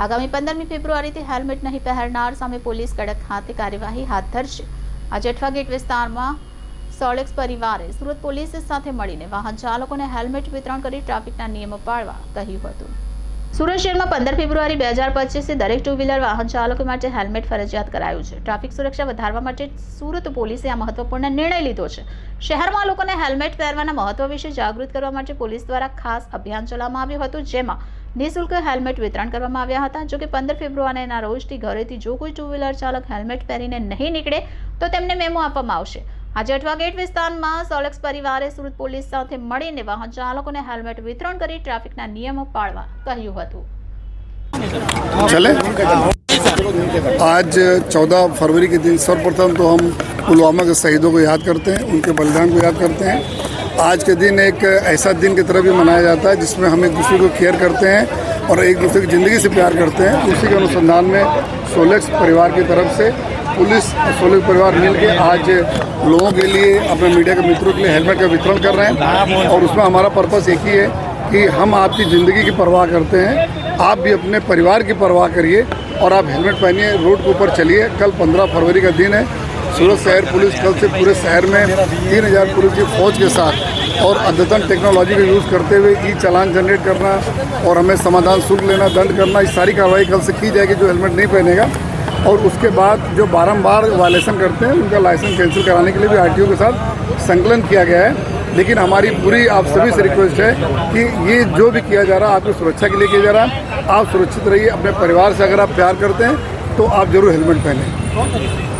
આગામી પંદરમી ફેબ્રુઆરીથી હેલ્મેટ નહીં પહેરનાર સામે પોલીસ કડક હાથે કાર્યવાહી હાથ ધરશે. આજે અઠવા ગેટ વિસ્તારમાં સોલેક્સ પરિવારે સુરત પોલીસ સાથે મળીને વાહન ચાલકોને હેલ્મેટ વિતરણ કરી ટ્રાફિકના નિયમો પાળવા કહ્યું હતું. સુરત શહેરમાં પંદર ફેબ્રુઆરી બે હજાર પચીસથી દરેક ટુ વ્હીલર વાહન ચાલકો માટે હેલ્મેટ ફરજિયાત કરાયું છે. ટ્રાફિક સુરક્ષા વધારવા માટે સુરત પોલીસે આ મહત્વપૂર્ણ નિર્ણય લીધો છે. શહેરમાં લોકોને હેલ્મેટ પહેરવાના મહત્વ વિશે જાગૃત કરવા માટે પોલીસ દ્વારા ખાસ અભિયાન ચલાવવામાં આવ્યું હતું, જેમાં નિઃશુલ્ક હેલ્મેટ વિતરણ કરવામાં આવ્યા હતા જોકે પંદર ફેબ્રુઆરીના રોજથી ઘરેથી જો કોઈ ટુ વ્હીલર ચાલક હેલ્મેટ પહેરીને નહીં નીકળે તો તેમને મેમો આપવામાં આવશે આજે અઠવા ગેટ વિસ્તારમાં સોલેક્સ પરિવારે સુરત પોલીસ સાથે મળીને વાહન ચાલકોને હેલ્મેટ વિતરણ કરી ટ્રાફિકના નિયમો પાળવા કહ્યું હતું चले आज 14 फरवरी के दिन सर्वप्रथम तो हम पुलवामा के शहीदों को याद करते हैं उनके बलिदान को याद करते हैं आज के दिन एक ऐसा दिन की तरह भी मनाया जाता है जिसमें हम एक दूसरे को केयर करते हैं और एक दूसरे की ज़िंदगी से प्यार करते हैं। उसी के अनुसंधान में सोलेक्स परिवार की तरफ़ से पुलिस और सोलेक्स परिवार मिलकर आज लोगों के लिए, अपने मीडिया के मित्रों के लिए हेलमेट का वितरण कर रहे हैं और उसमें हमारा पर्पस एक ही है कि हम आपकी ज़िंदगी की परवाह करते हैं। आप भी अपने परिवार की परवाह करिए और आप हेलमेट पहनिए, रोड के ऊपर चलिए। कल 15 फरवरी का दिन है। सूरत शहर पुलिस कल से पूरे शहर में तीन हज़ार पुलिस की फौज के साथ और अद्यतन टेक्नोलॉजी का यूज़ करते हुए ई चालान जनरेट करना और हमें समाधान शुल्क लेना, दंड करना, इस सारी कार्रवाई कल से की जाएगी जो हेलमेट नहीं पहनेगा। और उसके बाद जो बारम्बार वायलेशन करते हैं, उनका लाइसेंस कैंसिल कराने के लिए भी आरटीओ के साथ संकलन किया गया है। लेकिन हमारी पूरी, आप सभी से रिक्वेस्ट है कि ये जो भी किया जा रहा है, आपकी सुरक्षा के लिए किया जा रहा है। आप सुरक्षित रहिए, अपने परिवार से अगर आप प्यार करते हैं तो आप ज़रूर हेलमेट पहनें।